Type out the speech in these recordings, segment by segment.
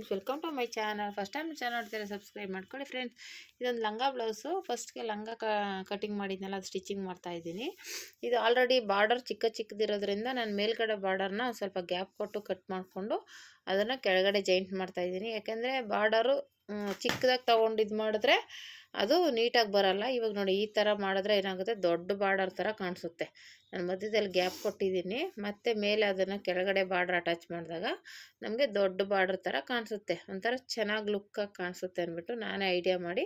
Friends welcome to my channel first time channel ನೋಡ್ತಾರೆ subscribe ಮಾಡ್ಕೊಳ್ಳಿ friends ಇದೊಂದು ಲಂಗ ಬ್ಲೌಸು ಫಸ್ಟ್ಗೆ ಲಂಗ ಕಟಿಂಗ್ ಮಾಡಿದ್ನಲ್ಲ, ಅದು ಸ್ಟಿಚಿಂಗ್ ಮಾಡ್ತಾ ಇದ್ದೀನಿ. ಇದು ಆಲ್ರೆಡಿ ಬಾರ್ಡರ್ ಚಿಕ್ಕ ಚಿಕ್ಕದಿರೋದ್ರಿಂದ ನಾನು ಮೇಲ್ಗಡೆ ಬಾರ್ಡರ್ನ ಸ್ವಲ್ಪ ಗ್ಯಾಪ್ ಕೊಟ್ಟು ಕಟ್ ಮಾಡಿಕೊಂಡು ಅದನ್ನು ಕೆಳಗಡೆ ಜಾಯಿಂಟ್ ಮಾಡ್ತಾ ಇದ್ದೀನಿ. ಯಾಕೆಂದರೆ ಬಾರ್ಡರು ಚಿಕ್ಕದಾಗಿ ತೊಗೊಂಡು ಇದು ಮಾಡಿದ್ರೆ ಅದು ನೀಟಾಗಿ ಬರಲ್ಲ. ಇವಾಗ ನೋಡಿ ಈ ಥರ ಮಾಡಿದ್ರೆ ಏನಾಗುತ್ತೆ? ದೊಡ್ಡ ಬಾರ್ಡರ್ ಥರ ಕಾಣಿಸುತ್ತೆ. ನಾನು ಮಧ್ಯದಲ್ಲಿ ಗ್ಯಾಪ್ ಕೊಟ್ಟಿದ್ದೀನಿ. ಮತ್ತು ಮೇಲೆ ಅದನ್ನು ಕೆಳಗಡೆ ಬಾರ್ಡರ್ ಅಟ್ಯಾಚ್ ಮಾಡಿದಾಗ ನಮಗೆ ದೊಡ್ಡ ಬಾರ್ಡರ್ ಥರ ಕಾಣಿಸುತ್ತೆ. ಒಂಥರ ಚೆನ್ನಾಗಿ ಲುಕ್ಕಾಗಿ ಕಾಣಿಸುತ್ತೆ ಅಂದ್ಬಿಟ್ಟು ನಾನೇ ಐಡಿಯಾ ಮಾಡಿ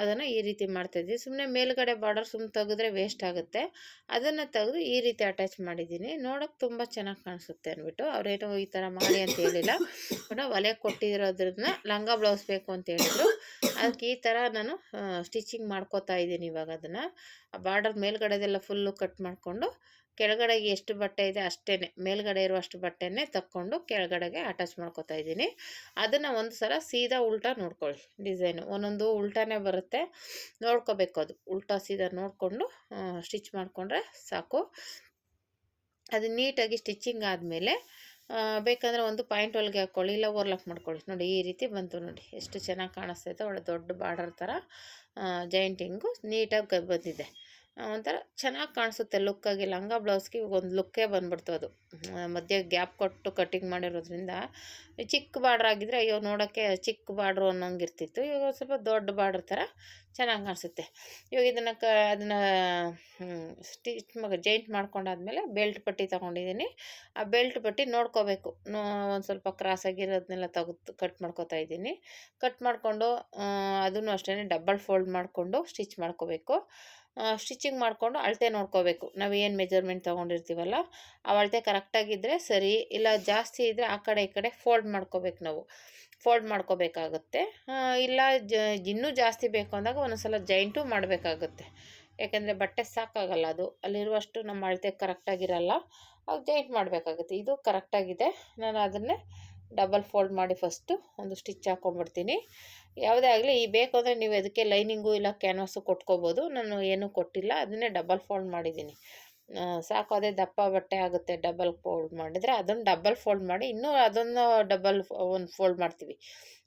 ಅದನ್ನು ಈ ರೀತಿ ಮಾಡ್ತಾಯಿದ್ದೀನಿ ಸುಮ್ಮನೆ ಮೇಲುಗಡೆ ಬಾರ್ಡರ್ ಸುಮ್ಮನೆ ತೆಗೆದ್ರೆ ವೇಸ್ಟ್ ಆಗುತ್ತೆ. ಅದನ್ನು ತೆಗೆದು ಈ ರೀತಿ ಅಟ್ಯಾಚ್ ಮಾಡಿದ್ದೀನಿ. ನೋಡೋಕೆ ತುಂಬ ಚೆನ್ನಾಗಿ ಕಾಣಿಸುತ್ತೆ ಅಂದ್ಬಿಟ್ಟು ಅವರೇನೋ ಈ ಥರ ಮಾಡಿ ಅಂತ ಹೇಳಿಲ್ಲ. ಒಲೆ ಕೊಟ್ಟಿರೋದ್ರನ್ನ ಲಂಗ ಬ್ಲೌಸ್ ಬೇಕು ಅಂತ ಹೇಳಿದ್ರು ಅದಕ್ಕೆ ಈ ಥರ ನಾನು ಸ್ಟಿಚಿಂಗ್ ಮಾಡ್ಕೋತಾ ಇದ್ದೀನಿ ಇವಾಗ ಅದನ್ನು. ಬಾರ್ಡರ್ ಮೇಲ್ಗಡೆದೆಲ್ಲ ಫುಲ್ಲು ಕಟ್ ಮಾಡಿಕೊಂಡು, ಕೆಳಗಡೆಗೆ ಎಷ್ಟು ಬಟ್ಟೆ ಇದೆ ಅಷ್ಟೇ ಮೇಲ್ಗಡೆ ಇರುವಷ್ಟು ಬಟ್ಟೆನೇ ತಕ್ಕೊಂಡು ಕೆಳಗಡೆಗೆ ಅಟ್ಯಾಚ್ ಮಾಡ್ಕೋತಾ ಇದ್ದೀನಿ. ಅದನ್ನು ಒಂದು ಸಲ ಸೀದಾ ಉಲ್ಟಾ ನೋಡ್ಕೊಳ್ಳಿ, ಡಿಸೈನು. ಒಂದೊಂದು ಉಲ್ಟಾನೇ ಬರುತ್ತೆ. ನೋಡ್ಕೋಬೇಕು ಅದು. ಉಲ್ಟಾ ಸೀದಾ ನೋಡಿಕೊಂಡು ಸ್ಟಿಚ್ ಮಾಡಿಕೊಂಡ್ರೆ ಸಾಕು. ಅದು ನೀಟಾಗಿ ಸ್ಟಿಚಿಂಗ್ ಆದಮೇಲೆ ಬೇಕಂದರೆ ಒಂದು ಪಾಯಿಂಟ್ ಒಳಗೆ ಹಾಕ್ಕೊಳ್ಳಿ ಇಲ್ಲ ಓರ್ಲಾಕ್ ಮಾಡ್ಕೊಳ್ಳಿ. ನೋಡಿ, ಈ ರೀತಿ ಬಂತು ನೋಡಿ. ಎಷ್ಟು ಚೆನ್ನಾಗಿ ಕಾಣಿಸ್ತೈತೆ ಒಳ್ಳೆ ದೊಡ್ಡ ಬಾರ್ಡರ್ ಥರ ಜಾಯಿಂಟಿಂಗು ನೀಟಾಗಿ ಬಂದಿದೆ. ಒಂಥರ ಚೆನ್ನಾಗಿ ಕಾಣಿಸುತ್ತೆ ಲುಕ್ಕಾಗಿ ಲಂಗ ಬ್ಲೌಸ್ಗೆ ಒಂದು ಲುಕ್ಕೇ ಬಂದ್ಬಿಡ್ತು ಅದು. ಮಧ್ಯೆ ಗ್ಯಾಪ್ ಕೊಟ್ಟು ಕಟ್ಟಿಂಗ್ ಮಾಡಿರೋದ್ರಿಂದ ಚಿಕ್ಕ ಬಾರ್ಡ್ರ್ ಆಗಿದ್ರೆ, ಅಯ್ಯೋ, ನೋಡೋಕ್ಕೆ ಚಿಕ್ಕ ಬಾರ್ಡ್ರು ಅನ್ನೋಂಗಿರ್ತಿತ್ತು. ಇವಾಗ ಸ್ವಲ್ಪ ದೊಡ್ಡ ಬಾರ್ಡ್ರ್ ಥರ ಚೆನ್ನಾಗಿ ಕಾಣಿಸುತ್ತೆ ಇವಾಗ ಇದನ್ನು ಕ, ಅದನ್ನು ಸ್ಟಿಚ್ ಮಗ ಜೈಂಟ್ ಮಾಡ್ಕೊಂಡಾದ್ಮೇಲೆ ಬೆಲ್ಟ್ ಪಟ್ಟಿ ತೊಗೊಂಡಿದ್ದೀನಿ ಆ ಬೆಲ್ಟ್ ಪಟ್ಟಿ ನೋಡ್ಕೋಬೇಕು. ಒಂದು ಸ್ವಲ್ಪ ಕ್ರಾಸ್ ಆಗಿರೋದನ್ನೆಲ್ಲ ತೆಗೆದು ಕಟ್ ಮಾಡ್ಕೋತಾ ಇದ್ದೀನಿ. ಕಟ್ ಮಾಡಿಕೊಂಡು ಅದನ್ನು ಅಷ್ಟೇ ಡಬ್ಬಲ್ ಫೋಲ್ಡ್ ಮಾಡಿಕೊಂಡು ಸ್ಟಿಚ್ ಮಾಡ್ಕೋಬೇಕು. ಸ್ಟಿಚಿಂಗ್ ಮಾಡಿಕೊಂಡು ಅಳತೆ ನೋಡ್ಕೋಬೇಕು. ನಾವು ಏನು ಮೆಜರ್ಮೆಂಟ್ ತೊಗೊಂಡಿರ್ತೀವಲ್ಲ, ಆ ಅಳತೆ ಕರೆಕ್ಟಾಗಿದ್ದರೆ ಸರಿ, ಇಲ್ಲ ಜಾಸ್ತಿ ಇದ್ದರೆ ಆ ಕಡೆ ಈ ಕಡೆ ಫೋಲ್ಡ್ ಮಾಡ್ಕೋಬೇಕು ನಾವು. ಫೋಲ್ಡ್ ಮಾಡ್ಕೋಬೇಕಾಗುತ್ತೆ. ಇಲ್ಲ, ಜ, ಇನ್ನೂ ಜಾಸ್ತಿ ಬೇಕು ಅಂದಾಗ ಒಂದೊಂದು ಜಾಯಿಂಟು ಮಾಡಬೇಕಾಗುತ್ತೆ. ಯಾಕೆಂದರೆ ಬಟ್ಟೆ ಸಾಕಾಗಲ್ಲ ಅದು. ಅಲ್ಲಿರುವಷ್ಟು ನಮ್ಮ ಅಳತೆ ಕರೆಕ್ಟಾಗಿರಲ್ಲ ಅದು ಜಾಯಿಂಟ್ ಮಾಡಬೇಕಾಗುತ್ತೆ. ಇದು ಕರೆಕ್ಟಾಗಿದೆ ನಾನು ಅದನ್ನೇ ಡಬಲ್ ಫೋಲ್ಡ್ ಮಾಡಿ ಫಸ್ಟು ಒಂದು ಸ್ಟಿಚ್ ಹಾಕ್ಕೊಂಬಿಡ್ತೀನಿ ಯಾವುದೇ ಆಗಲಿ, ಈ ಬೇಕು ಅಂದರೆ ನೀವು ಅದಕ್ಕೆ ಲೈನಿಂಗು ಇಲ್ಲ ಕ್ಯಾನ್ವಾಸು ಕೊಟ್ಕೋಬೋದು. ನಾನು ಏನೂ ಕೊಟ್ಟಿಲ್ಲ. ಅದನ್ನೇ ಡಬಲ್ ಫೋಲ್ಡ್ ಮಾಡಿದ್ದೀನಿ. ಸಾಕು, ಅದೇ ದಪ್ಪ ಬಟ್ಟೆ ಆಗುತ್ತೆ ಡಬಲ್ ಫೋಲ್ಡ್ ಮಾಡಿದರೆ ಅದನ್ನು ಡಬಲ್ ಫೋಲ್ಡ್ ಮಾಡಿ, ಇನ್ನೂ ಅದನ್ನು ಡಬಲ್ ಒಂದು ಫೋಲ್ಡ್ ಮಾಡ್ತೀವಿ.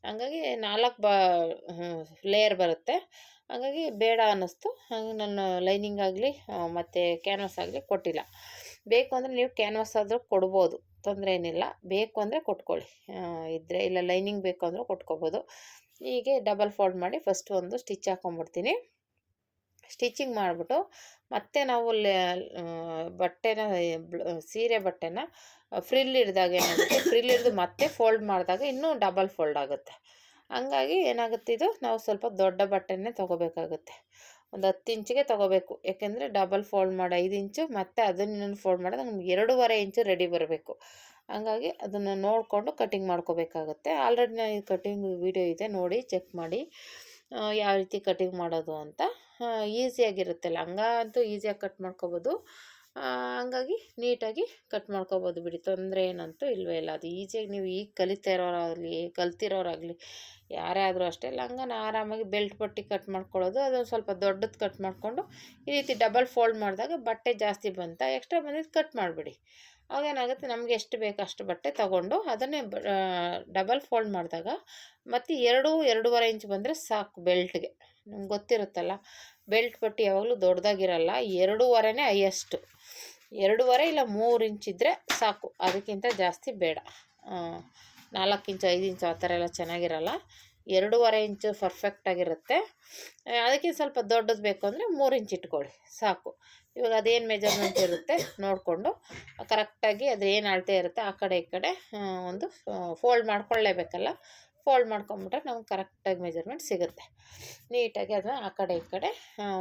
ಹಂಗಾಗಿ ನಾಲ್ಕು ಬ ಲೇಯರ್ ಬರುತ್ತೆ. ಹಾಗಾಗಿ ಬೇಡ ಅನ್ನಿಸ್ತು. ಹಾಗೆ ನಾನು ಲೈನಿಂಗ್ ಆಗಲಿ ಮತ್ತು ಕ್ಯಾನ್ವಾಸ್ ಆಗಲಿ ಕೊಟ್ಟಿಲ್ಲ. ಬೇಕು ಅಂದರೆ ನೀವು ಕ್ಯಾನ್ವಾಸ್ ಆದರೂ ಕೊಡ್ಬೋದು, ತೊಂದರೆ ಏನಿಲ್ಲ. ಬೇಕು ಅಂದರೆ ಕೊಟ್ಕೊಳ್ಳಿ. ಇದ್ದರೆ ಇಲ್ಲ ಲೈನಿಂಗ್ ಬೇಕು ಅಂದರೂ ಕೊಟ್ಕೋಬೋದು. ಹೀಗೆ ಡಬಲ್ ಫೋಲ್ಡ್ ಮಾಡಿ ಫಸ್ಟ್ ಒಂದು ಸ್ಟಿಚ್ ಹಾಕ್ಕೊಂಬಿಡ್ತೀನಿ ಸ್ಟಿಚಿಂಗ್ ಮಾಡಿಬಿಟ್ಟು ಮತ್ತೆ ನಾವು ಬಟ್ಟೆನ ಸೀರೆ ಬಟ್ಟೆನ ಫ್ರಿಲ್ ಹಿಡ್ದಾಗ ಏನಾಗುತ್ತೆ? ಫ್ರಿಲ್ ಹಿಡ್ದು ಮತ್ತೆ ಫೋಲ್ಡ್ ಮಾಡಿದಾಗ ಇನ್ನೂ ಡಬಲ್ ಫೋಲ್ಡ್ ಆಗುತ್ತೆ. ಹಂಗಾಗಿ ಏನಾಗುತ್ತೆ ಇದು? ನಾವು ಸ್ವಲ್ಪ ದೊಡ್ಡ ಬಟ್ಟೆನೇ ತೊಗೋಬೇಕಾಗುತ್ತೆ. ಒಂದು ಹತ್ತು ಇಂಚಿಗೆ ತೊಗೋಬೇಕು. ಯಾಕೆಂದರೆ ಡಬಲ್ ಫೋಲ್ಡ್ ಮಾಡಿ, ಐದು ಇಂಚು, ಮತ್ತು ಅದನ್ನು ಫೋಲ್ಡ್ ಮಾಡಿದಾಗ ನಮ್ಗೆ ಎರಡೂವರೆ ಇಂಚು ರೆಡಿ ಬರಬೇಕು. ಹಂಗಾಗಿ ಅದನ್ನು ನೋಡಿಕೊಂಡು ಕಟಿಂಗ್ ಮಾಡ್ಕೋಬೇಕಾಗುತ್ತೆ. ಆಲ್ರೆಡಿ ನಾನು ಈ ಕಟಿಂಗ್ ವಿಡಿಯೋ ಇದೆ, ನೋಡಿ ಚೆಕ್ ಮಾಡಿ ಯಾವ ರೀತಿ ಕಟಿಂಗ್ ಮಾಡೋದು ಅಂತ. ಈಸಿಯಾಗಿರುತ್ತೆ ಲಂಗ ಅಂತೂ ಈಸಿಯಾಗಿ ಕಟ್ ಮಾಡ್ಕೋಬೋದು. ಹಂಗಾಗಿ ನೀಟಾಗಿ ಕಟ್ ಮಾಡ್ಕೋಬೋದು ಬಿಡಿ. ತೊಂದರೆ ಏನಂತೂ ಇಲ್ಲವೇ ಇಲ್ಲ. ಅದು ಈಸಿಯಾಗಿ ನೀವು ಈಗ ಕಲಿತಾ ಇರೋರಾಗಲಿ, ಕಲ್ತಿರೋರಾಗಲಿ, ಯಾರೇ ಆದರೂ ಅಷ್ಟೇ. ಲಂಗನ ಆರಾಮಾಗಿ ಬೆಲ್ಟ್ ಪಟ್ಟಿ ಕಟ್ ಮಾಡ್ಕೊಳ್ಳೋದು. ಅದೊಂದು ಸ್ವಲ್ಪ ದೊಡ್ಡದು ಕಟ್ ಮಾಡಿಕೊಂಡು ಈ ರೀತಿ ಡಬಲ್ ಫೋಲ್ಡ್ ಮಾಡಿದಾಗ ಬಟ್ಟೆ ಜಾಸ್ತಿ ಬಂತ? ಎಕ್ಸ್ಟ್ರಾ ಬಂದಿದ್ದು ಕಟ್ ಮಾಡಿಬಿಡಿ. ಅವಾಗೇನಾಗುತ್ತೆ ನಮಗೆ ಎಷ್ಟು ಬೇಕು ಅಷ್ಟು ಬಟ್ಟೆ ತಗೊಂಡು ಅದನ್ನೇ ಡಬಲ್ ಫೋಲ್ಡ್ ಮಾಡಿದಾಗ ಮತ್ತು ಎರಡು, ಎರಡೂವರೆ ಇಂಚ್ ಬಂದರೆ ಸಾಕು ಬೆಲ್ಟ್ಗೆ ನಿಮ್ಗೆ ಗೊತ್ತಿರುತ್ತಲ್ಲ ಬೆಲ್ಟ್ ಪಟ್ಟಿ ಯಾವಾಗಲೂ ದೊಡ್ಡದಾಗಿರಲ್ಲ, ಎರಡೂವರೆನೇ ಹೈಯೆಸ್ಟು ಎರಡೂವರೆ ಇಲ್ಲ ಮೂರು ಇಂಚ್ ಇದ್ದರೆ ಸಾಕು, ಅದಕ್ಕಿಂತ ಜಾಸ್ತಿ ಬೇಡ. ನಾಲ್ಕು ಇಂಚು ಐದು ಇಂಚು ಆ ಥರ ಎಲ್ಲ ಚೆನ್ನಾಗಿರಲ್ಲ. ಎರಡೂವರೆ ಇಂಚು ಪರ್ಫೆಕ್ಟಾಗಿರುತ್ತೆ ಅದಕ್ಕೆ ಸ್ವಲ್ಪ ದೊಡ್ಡದು ಬೇಕು ಅಂದರೆ ಮೂರು ಇಂಚ್ ಇಟ್ಕೊಳ್ಳಿ ಸಾಕು. ಇವಾಗ ಅದೇನು ಮೆಜರ್ಮೆಂಟ್ ಇರುತ್ತೆ ನೋಡಿಕೊಂಡು ಕರೆಕ್ಟಾಗಿ ಅದು ಏನು ಅಳತೆ ಇರುತ್ತೆ ಆ ಕಡೆ ಈ ಕಡೆ ಒಂದು ಫೋಲ್ಡ್ ಮಾಡ್ಕೊಳ್ಳೇಬೇಕಲ್ಲ ಫೋಲ್ಡ್ ಮಾಡ್ಕೊಂಬಿಟ್ರೆ ನಮ್ಗೆ ಕರೆಕ್ಟಾಗಿ ಮೆಜರ್ಮೆಂಟ್ ಸಿಗುತ್ತೆ. ನೀಟಾಗಿ ಅದನ್ನ ಆ ಕಡೆ ಈ ಕಡೆ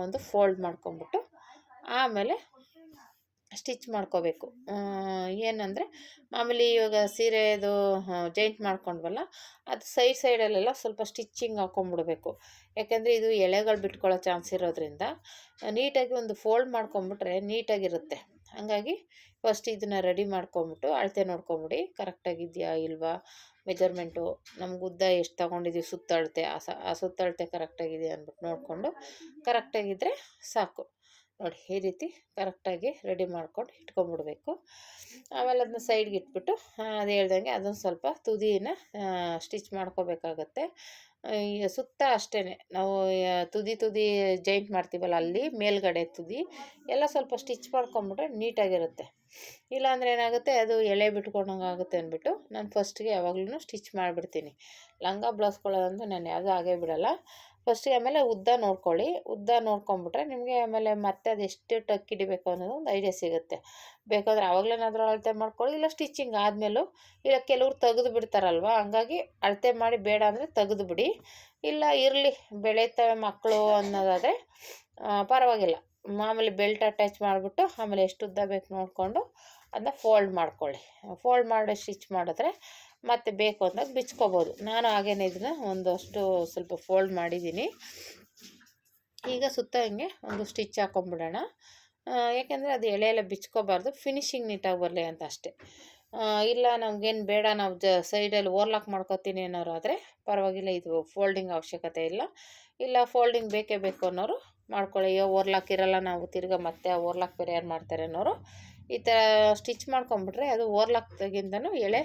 ಒಂದು ಫೋಲ್ಡ್ ಮಾಡ್ಕೊಂಬಿಟ್ಟು, ಆಮೇಲೆ ಸ್ಟಿಚ್ ಮಾಡ್ಕೋಬೇಕು. ಏನಂದರೆ ಮಾಮೂಲಿ ಇವಾಗ ಸೀರೆದು ಜೈಂಟ್ ಮಾಡ್ಕೊಂಡ್ವಲ್ಲ, ಅದು ಸೈಡ್ ಸೈಡಲ್ಲೆಲ್ಲ ಸ್ವಲ್ಪ ಸ್ಟಿಚ್ಚಿಂಗ್ ಹಾಕ್ಕೊಂಬಿಡ್ಬೇಕು ಯಾಕೆಂದರೆ ಇದು ಎಳೆಗಳು ಬಿಟ್ಕೊಳ್ಳೋ ಚಾನ್ಸ್ ಇರೋದ್ರಿಂದ, ನೀಟಾಗಿ ಒಂದು ಫೋಲ್ಡ್ ಮಾಡ್ಕೊಂಬಿಟ್ರೆ ನೀಟಾಗಿರುತ್ತೆ. ಹಾಗಾಗಿ ಫಸ್ಟ್ ಇದನ್ನು ರೆಡಿ ಮಾಡ್ಕೊಂಬಿಟ್ಟು ಅಳತೆ ನೋಡ್ಕೊಂಬಿಡಿ. ಕರೆಕ್ಟಾಗಿದೆಯಾ ಇಲ್ವಾ? ಮೆಜರ್ಮೆಂಟು ನಮ್ಗೆ ಉದ್ದ ಎಷ್ಟು ತೊಗೊಂಡಿದ್ದೀವಿ ಸುತ್ತಳತೆ. ಆ ಸ, ಆ ಸುತ್ತಳತೆ ಕರೆಕ್ಟಾಗಿದೆಯಾ ಅಂದ್ಬಿಟ್ಟು ನೋಡಿಕೊಂಡು ಕರೆಕ್ಟಾಗಿದ್ದರೆ ಸಾಕು. ನೋಡಿ ಈ ರೀತಿ ಕರೆಕ್ಟಾಗಿ ರೆಡಿ ಮಾಡ್ಕೊಂಡು ಇಟ್ಕೊಂಬಿಡ್ಬೇಕು. ಆಮೇಲೆ ಅದನ್ನ ಸೈಡ್ಗೆ ಇಟ್ಬಿಟ್ಟು ಅದು ಹೇಳ್ದಂಗೆ ಅದೊಂದು ಸ್ವಲ್ಪ ತುದಿನ ಸ್ಟಿಚ್ ಮಾಡ್ಕೋಬೇಕಾಗತ್ತೆ. ಸುತ್ತ ಅಷ್ಟೇ ನಾವು ತುದಿ ತುದಿ ಜಾಯಿಂಟ್ ಮಾಡ್ತೀವಲ್ಲ ಅಲ್ಲಿ, ಮೇಲ್ಗಡೆ ತುದಿ, ಎಲ್ಲ ಸ್ವಲ್ಪ ಸ್ಟಿಚ್ ಮಾಡ್ಕೊಂಬಿಟ್ರೆ ನೀಟಾಗಿರುತ್ತೆ. ಇಲ್ಲಾಂದ್ರೆ ಏನಾಗುತ್ತೆ, ಅದು ಎಳೆ ಬಿಟ್ಕೊಂಡಂಗಾಗುತ್ತೆ ಅಂದ್ಬಿಟ್ಟು ನಾನು ಫಸ್ಟ್ಗೆ ಯಾವಾಗ್ಲೂ ಸ್ಟಿಚ್ ಮಾಡಿಬಿಡ್ತೀನಿ. ಲಂಗ ಬ್ಲೌಸ್ಗಳಂತೂ ನಾನು ಯಾವುದೂ ಆಗೇ ಬಿಡಲ್ಲ. ಫಸ್ಟಿಗೆ ಆಮೇಲೆ ಉದ್ದ ನೋಡ್ಕೊಳ್ಳಿ. ಉದ್ದ ನೋಡ್ಕೊಂಬಿಟ್ರೆ ನಿಮಗೆ ಆಮೇಲೆ ಮತ್ತೆ ಅದು ಎಷ್ಟು ಟಕ್ ಹಿಡಿಬೇಕು ಅನ್ನೋದು ಒಂದು ಐಡಿಯಾ ಸಿಗುತ್ತೆ. ಬೇಕಾದ್ರೆ ಆವಾಗಲೇನಾದರೂ ಅಳತೆ ಮಾಡ್ಕೊಳ್ಳಿ. ಇಲ್ಲ ಸ್ಟಿಚಿಂಗ್ ಆದಮೇಲೂ ಇಲ್ಲ ಕೆಲವ್ರು ತೆಗೆದು ಬಿಡ್ತಾರಲ್ವ, ಹಂಗಾಗಿ ಅಳತೆ ಮಾಡಿ ಬೇಡ ಅಂದರೆ ತೆಗೆದು ಬಿಡಿ. ಇಲ್ಲ ಇರಲಿ ಬೆಳೀತವೆ ಮಕ್ಕಳು ಅನ್ನೋದಾದರೆ ಪರವಾಗಿಲ್ಲ. ಮಾಮೂಲಿ ಬೆಲ್ಟ್ ಅಟ್ಯಾಚ್ ಮಾಡಿಬಿಟ್ಟು ಆಮೇಲೆ ಎಷ್ಟು ಉದ್ದ ಬೇಕು ನೋಡಿಕೊಂಡು ಅದನ್ನ ಫೋಲ್ಡ್ ಮಾಡ್ಕೊಳ್ಳಿ. ಫೋಲ್ಡ್ ಮಾಡಿ ಸ್ಟಿಚ್ ಮಾಡಿದ್ರೆ ಮತ್ತೆ ಬೇಕು ಅಂದಾಗ ಬಿಚ್ಕೋಬೋದು. ನಾನು ಹಾಗೇನೆ ಇದನ್ನ ಒಂದಷ್ಟು ಸ್ವಲ್ಪ ಫೋಲ್ಡ್ ಮಾಡಿದ್ದೀನಿ. ಈಗ ಸುತ್ತ ಹಿಂಗೆ ಒಂದು ಸ್ಟಿಚ್ ಹಾಕೊಂಡ್ಬಿಡೋಣ ಯಾಕೆಂದರೆ ಅದು ಎಳೆ ಎಲ್ಲ ಬಿಚ್ಕೋಬಾರ್ದು. ಫಿನಿಶಿಂಗ್ ನೀಟಾಗಿ ಬರಲಿ ಅಂತ ಅಷ್ಟೇ. ಇಲ್ಲ ನಮಗೇನು ಬೇಡ, ನಾವು ಜ ಸೈಡಲ್ಲಿ ಓರ್ಲಾಕ್ ಮಾಡ್ಕೊತೀನಿ ಅನ್ನೋರು ಆದರೆ ಪರವಾಗಿಲ್ಲ, ಇದು ಫೋಲ್ಡಿಂಗ್ ಅವಶ್ಯಕತೆ ಇಲ್ಲ. ಇಲ್ಲ ಫೋಲ್ಡಿಂಗ್ ಬೇಕೇ ಬೇಕು ಅನ್ನೋರು ಮಾಡ್ಕೊಳ್ಳಿ. ಓರ್ಲಾಕ್ ಇರಲ್ಲ, ನಾವು ತಿರ್ಗಾ ಮತ್ತೆ ಓರ್ಲಾಕ್ ಬೇರೆ ಯಾರು ಮಾಡ್ತಾರೆ ಅನ್ನೋರು. ಈ ಥರ ಸ್ಟಿಚ್ ಮಾಡ್ಕೊಂಬಿಟ್ರೆ ಅದು ಓರ್ಲಾಕ್ದಾಗಿಂದನೂ ಎಳೆ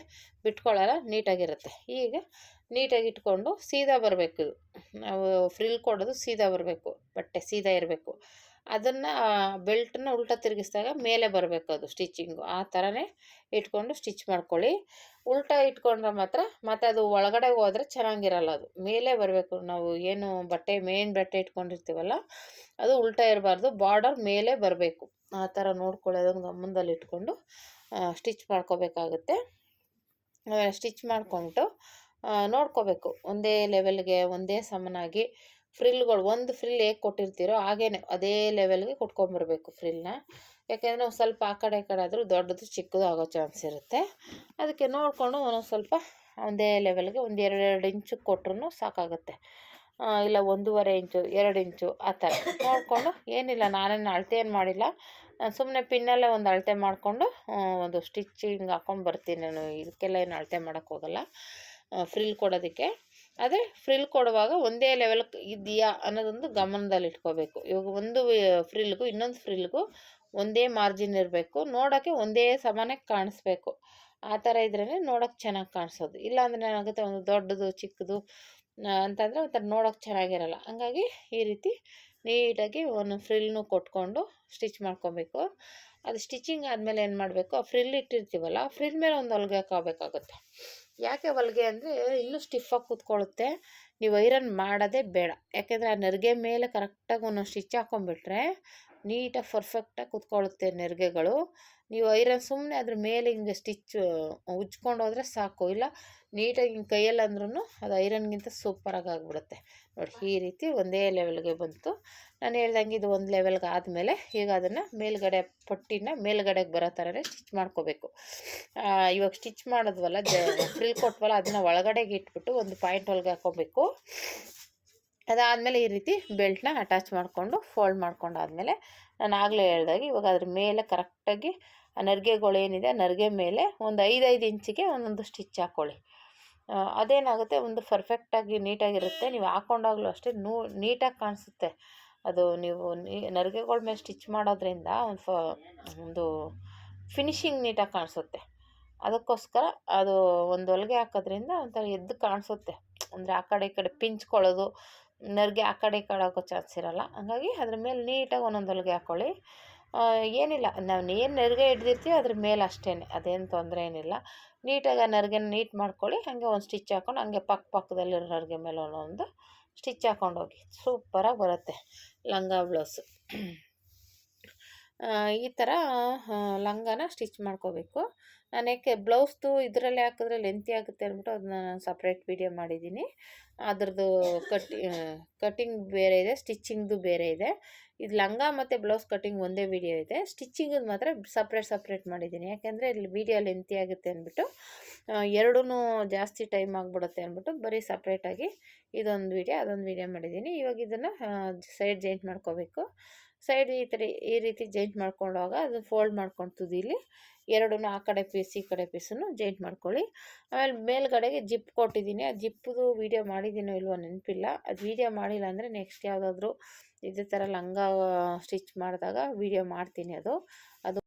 ಬಿಟ್ಕೊಳ್ಳಲ್ಲ, ನೀಟಾಗಿರುತ್ತೆ. ಈಗ ನೀಟಾಗಿ ಇಟ್ಕೊಂಡು ಸೀದಾ ಬರಬೇಕು. ಇದು ನಾವು ಫ್ರಿಲ್ ಕೊಡೋದು ಸೀದಾ ಬರಬೇಕು, ಬಟ್ಟೆ ಸೀದಾ ಇರಬೇಕು. ಅದನ್ನು ಬೆಲ್ಟನ್ನ ಉಲ್ಟಾ ತಿರುಗಿಸಿದಾಗ ಮೇಲೆ ಬರಬೇಕು ಅದು ಸ್ಟಿಚ್ಚಿಂಗು. ಆ ಥರನೇ ಇಟ್ಕೊಂಡು ಸ್ಟಿಚ್ ಮಾಡ್ಕೊಳ್ಳಿ. ಉಲ್ಟಾ ಇಟ್ಕೊಂಡ್ರೆ ಮಾತ್ರ ಮತ್ತೆ ಅದು ಒಳಗಡೆ ಹೋದರೆ ಚೆನ್ನಾಗಿರಲ್ಲ ಅದು. ಮೇಲೆ ಬರಬೇಕು. ನಾವು ಏನು ಬಟ್ಟೆ, ಮೇನ್ ಬಟ್ಟೆ ಇಟ್ಕೊಂಡಿರ್ತೀವಲ್ಲ, ಅದು ಉಲ್ಟಾ ಇರಬಾರ್ದು. ಬಾರ್ಡರ್ ಮೇಲೆ ಬರಬೇಕು. ಆ ಥರ ನೋಡ್ಕೊಳ್ಳಿ ಅದನ್ನು ಇಟ್ಕೊಂಡು ಸ್ಟಿಚ್ ಮಾಡ್ಕೋಬೇಕಾಗುತ್ತೆ. ಸ್ಟಿಚ್ ಮಾಡಿಕೊಂಡು ನೋಡ್ಕೋಬೇಕು. ಒಂದೇ ಲೆವೆಲ್ಗೆ ಒಂದೇ ಸಮನಾಗಿ ಫ್ರಿಲ್ಗಳು, ಒಂದು ಫ್ರಿಲ್ ಹೇಗೆ ಕೊಟ್ಟಿರ್ತೀರೋ ಹಾಗೇನೆ ಅದೇ ಲೆವೆಲ್ಗೆ ಕೊಟ್ಕೊಂಬರ್ಬೇಕು ಫ್ರಿಲ್ನ. ಯಾಕೆಂದರೆ ಒಂದು ಸ್ವಲ್ಪ ಆ ಕಡೆ ಈ ಕಡೆ ಆದರೂ ದೊಡ್ಡದು ಚಿಕ್ಕದು ಆಗೋ ಚಾನ್ಸ್ ಇರುತ್ತೆ. ಅದಕ್ಕೆ ನೋಡಿಕೊಂಡು ಒಂದೊಂದು ಸ್ವಲ್ಪ ಒಂದೇ ಲೆವೆಲ್ಗೆ ಒಂದು ಎರಡೆರಡು ಇಂಚು ಕೊಟ್ರೂ ಸಾಕಾಗುತ್ತೆ. ಇಲ್ಲ ಒಂದೂವರೆ ಇಂಚು, ಎರಡು ಇಂಚು ಆ ಥರ. ನೋಡಿಕೊಂಡು ಏನಿಲ್ಲ ನಾನೇನು ಅಳತೆ ಏನು ಮಾಡಿಲ್ಲ. ನಾನು ಸುಮ್ಮನೆ ಪಿನ್ನಲ್ಲೇ ಒಂದು ಅಳತೆ ಮಾಡಿಕೊಂಡು ಒಂದು ಸ್ಟಿಚಿಂಗ್ ಹಾಕೊಂಡು ಬರ್ತೀನಿ ನಾನು. ಇದಕ್ಕೆಲ್ಲ ಏನು ಅಳತೆ ಮಾಡೋಕ್ಕೋಗಲ್ಲ ಫ್ರಿಲ್ ಕೊಡೋದಕ್ಕೆ. ಆದರೆ ಫ್ರಿಲ್ ಕೊಡುವಾಗ ಒಂದೇ ಲೆವೆಲ್ ಇದೆಯಾ ಅನ್ನೋದೊಂದು ಗಮನದಲ್ಲಿ ಇಟ್ಕೋಬೇಕು. ಇವಾಗ ಒಂದು ಫ್ರಿಲ್ಗೂ ಇನ್ನೊಂದು ಫ್ರಿಲ್ಗೂ ಒಂದೇ ಮಾರ್ಜಿನ್ ಇರಬೇಕು. ನೋಡೋಕ್ಕೆ ಒಂದೇ ಸಮಾನೆ ಕಾಣಿಸ್ಬೇಕು. ಆ ಥರ ಇದ್ರೇ ನೋಡೋಕ್ಕೆ ಚೆನ್ನಾಗಿ ಕಾಣಿಸೋದು. ಇಲ್ಲಾಂದರೆ ಏನಾಗುತ್ತೆ ಒಂದು ದೊಡ್ಡದು, ಚಿಕ್ಕದು ಅಂತಂದರೆ ಒಂಥರ ನೋಡೋಕ್ಕೆ ಚೆನ್ನಾಗಿರಲ್ಲ. ಹಂಗಾಗಿ ಈ ರೀತಿ ನೀಟಾಗಿ ಒಂದು ಫ್ರಿಲ್ನು ಕೊಟ್ಕೊಂಡು ಸ್ಟಿಚ್ ಮಾಡ್ಕೊಬೇಕು. ಅದು ಸ್ಟಿಚಿಂಗ್ ಆದಮೇಲೆ ಏನು ಮಾಡಬೇಕು? ಆ ಫ್ರಿಲ್ ಇಟ್ಟಿರ್ತೀವಲ್ಲ, ಆ ಫ್ರಿಲ್ ಮೇಲೆ ಒಂದು ಹೊಲ್ಗೆ ಹಾಕೋಬೇಕಾಗುತ್ತೆ. ಯಾಕೆ ಹೊಲಿಗೆ ಅಂದರೆ ಇನ್ನೂ ಸ್ಟಿಫಾಗಿ ಕೂತ್ಕೊಳ್ಳುತ್ತೆ. ನೀವು ಐರನ್ ಮಾಡೋದೇ ಬೇಡ. ಯಾಕೆಂದರೆ ಆ ನೆರಿಗೆ ಮೇಲೆ ಕರೆಕ್ಟಾಗಿ ಒಂದು ಸ್ಟಿಚ್ ಹಾಕೊಂಡ್ಬಿಟ್ರೆ ನೀಟಾಗಿ ಪರ್ಫೆಕ್ಟಾಗಿ ಕುತ್ಕೊಳ್ಳುತ್ತೆ ನೆರಿಗೆಗಳು. ನೀವು ಐರನ್ ಸುಮ್ಮನೆ ಅದ್ರ ಮೇಲೆ ಹಿಂಗೆ ಸ್ಟಿಚ್, ಉಜ್ಕೊಂಡು ಹೋದರೆ ಸಾಕು. ಇಲ್ಲ, ನೀಟಾಗಿ ಹಿಂಗೆ ಕೈಯಲ್ಲಿ ಅಂದ್ರೂ ಅದು ಐರನ್ಗಿಂತ ಸೂಪರಾಗಿ ಆಗಿಬಿಡುತ್ತೆ. ನೋಡಿ, ಈ ರೀತಿ ಒಂದೇ ಲೆವೆಲ್ಗೆ ಬಂತು. ನಾನು ಹೇಳ್ದಂಗೆ ಇದು ಒಂದು ಲೆವೆಲ್ಗೆ ಆದಮೇಲೆ ಈಗ ಅದನ್ನು ಮೇಲ್ಗಡೆ ಪಟ್ಟಿನ ಮೇಲ್ಗಡೆಗೆ ಬರೋ ಥರನೇ ಸ್ಟಿಚ್ ಮಾಡ್ಕೋಬೇಕು. ಇವಾಗ ಸ್ಟಿಚ್ ಮಾಡಿದ್ವಲ್ಲ ಫ್ರಿಲ್ ಕೊಟ್ವಲ್ಲ ಅದನ್ನು ಒಳಗಡೆಗೆ ಇಟ್ಬಿಟ್ಟು ಒಂದು ಪಾಯಿಂಟ್ ಒಳಗೆ ಹಾಕ್ಕೋಬೇಕು ಅದಾದಮೇಲೆ ಈ ರೀತಿ ಬೆಲ್ಟ್ನ ಅಟ್ಯಾಚ್ ಮಾಡಿಕೊಂಡು ಫೋಲ್ಡ್ ಮಾಡ್ಕೊಂಡಾದ್ಮೇಲೆ ನಾನು ಆಗಲೇ ಹೇಳ್ದಾಗ ಇವಾಗ ಅದ್ರ ಮೇಲೆ ಕರೆಕ್ಟಾಗಿ ಆ ನರಿಗೆಗಳು ಏನಿದೆ ಆ ನರಿಗೆ ಮೇಲೆ ಒಂದು ಐದೈದು ಇಂಚಿಗೆ ಒಂದೊಂದು ಸ್ಟಿಚ್ ಹಾಕ್ಕೊಳ್ಳಿ ಅದೇನಾಗುತ್ತೆ, ಒಂದು ಪರ್ಫೆಕ್ಟಾಗಿ ನೀಟಾಗಿರುತ್ತೆ. ನೀವು ಹಾಕ್ಕೊಂಡಾಗಲೂ ಅಷ್ಟೇ ನೂ, ನೀಟಾಗಿ ಕಾಣಿಸುತ್ತೆ. ಅದು ನೀವು ನರಿಗೆಗಳ ಮೇಲೆ ಸ್ಟಿಚ್ ಮಾಡೋದ್ರಿಂದ ಒಂದು ಫ, ಒಂದು ಫಿನಿಶಿಂಗ್ ನೀಟಾಗಿ ಕಾಣಿಸುತ್ತೆ. ಅದಕ್ಕೋಸ್ಕರ ಅದು ಒಂದು ಹೊಲಿಗೆ ಹಾಕೋದ್ರಿಂದ ಒಂಥರ ಎದ್ದು ಕಾಣಿಸುತ್ತೆ. ಅಂದರೆ ಆ ಕಡೆ ಈ ಕಡೆ ಪಿಂಚ್ಕೊಳ್ಳೋದು ನರಿಗೆ ಆ ಕಡೆ ಈ ಕಡೆ ಆಗೋ ಚಾನ್ಸ್ ಇರಲ್ಲ. ಹಂಗಾಗಿ ಅದ್ರ ಮೇಲೆ ನೀಟಾಗಿ ಒಂದೊಂದು ಹೊಲಿಗೆ ಹಾಕ್ಕೊಳ್ಳಿ ಏನಿಲ್ಲ. ನಾವು ಏನು ನೆರಿಗೆ ಹಿಡ್ದಿರ್ತೀವಿ ಅದ್ರ ಮೇಲೆ ಅಷ್ಟೇ ಅದೇನು ತೊಂದರೆ ಏನಿಲ್ಲ. ನೀಟಾಗಿ ಆ ನರಿಗೆನ ನೀಟ್ ಮಾಡ್ಕೊಳ್ಳಿ. ಹಾಗೆ ಒಂದು ಸ್ಟಿಚ್ ಹಾಕೊಂಡು ಹಾಗೆ ಪಕ್ಕ ಪಕ್ಕದಲ್ಲಿರೋ ನರಿಗೆ ಮೇಲೆ ಒಂದೊಂದು ಸ್ಟಿಚ್ ಹಾಕ್ಕೊಂಡೋಗಿ ಸೂಪರಾಗಿ ಬರುತ್ತೆ ಲಂಗ ಬ್ಲೌಸು. ಈ ಥರ ಲಂಗನ ಸ್ಟಿಚ್ ಮಾಡ್ಕೋಬೇಕು. ನಾನು ಯಾಕೆ ಬ್ಲೌಸ್ದು ಇದರಲ್ಲಿ ಹಾಕಿದ್ರೆ ಲೆಂತಿ ಆಗುತ್ತೆ ಅಂದ್ಬಿಟ್ಟು ಅದನ್ನ ನಾನು ಸಪ್ರೇಟ್ ವಿಡಿಯೋ ಮಾಡಿದ್ದೀನಿ. ಅದ್ರದ್ದು ಕಟ್ಟಿ ಕಟ್ಟಿಂಗ್ ಬೇರೆ ಇದೆ ಸ್ಟಿಚ್ಚಿಂಗ್ದು ಬೇರೆ ಇದೆ. ಇದು ಲಂಗ ಮತ್ತು ಬ್ಲೌಸ್ ಕಟಿಂಗ್ ಒಂದೇ ವಿಡಿಯೋ ಇದೆ. ಸ್ಟಿಚ್ಚಿಂಗದು ಮಾತ್ರ ಸಪ್ರೇಟ್ ಸಪ್ರೇಟ್ ಮಾಡಿದ್ದೀನಿ. ಯಾಕೆಂದರೆ ಇಲ್ಲಿ ವೀಡಿಯೋ ಲೆಂತಿ ಆಗುತ್ತೆ ಅಂದ್ಬಿಟ್ಟು ಎರಡೂ ಜಾಸ್ತಿ ಟೈಮ್ ಆಗಿಬಿಡುತ್ತೆ ಅಂದ್ಬಿಟ್ಟು ಬರೀ ಸಪ್ರೇಟಾಗಿ ಇದೊಂದು ವೀಡಿಯೋ ಅದೊಂದು ವಿಡಿಯೋ ಮಾಡಿದ್ದೀನಿ. ಇವಾಗ ಇದನ್ನು ಸೈಡ್ ಜಾಯಿಂಟ್ ಮಾಡ್ಕೋಬೇಕು. ಸೈಡ್ ಈ ಥರ ಈ ರೀತಿ ಜಾಯಿಂಟ್ ಮಾಡ್ಕೊಂಡಾಗ ಅದು ಫೋಲ್ಡ್ ಮಾಡ್ಕೊಂಡು ತುದಿಲಿ ಎರಡೂ ಆ ಕಡೆ ಪೀಸ್ ಈ ಕಡೆ ಪೀಸನ್ನು ಜಾಯಿಂಟ್ ಮಾಡ್ಕೊಳ್ಳಿ. ಆಮೇಲೆ ಮೇಲ್ಗಡೆಗೆ ಜಿಪ್ ಕೊಟ್ಟಿದ್ದೀನಿ. ಆ ಜಿಪ್ಪದು ವೀಡಿಯೋ ಮಾಡಿದ್ದೀನೋ ಇಲ್ವೋ ನೆನಪಿಲ್ಲ. ಅದು ವೀಡಿಯೋ ಮಾಡಿಲ್ಲ ಅಂದರೆ ನೆಕ್ಸ್ಟ್ ಯಾವುದಾದ್ರೂ ಇದೇ ಥರ ಲಂಗ ಸ್ಟಿಚ್ ಮಾಡಿದಾಗ ವೀಡಿಯೋ ಮಾಡ್ತೀನಿ ಅದು. ಅದು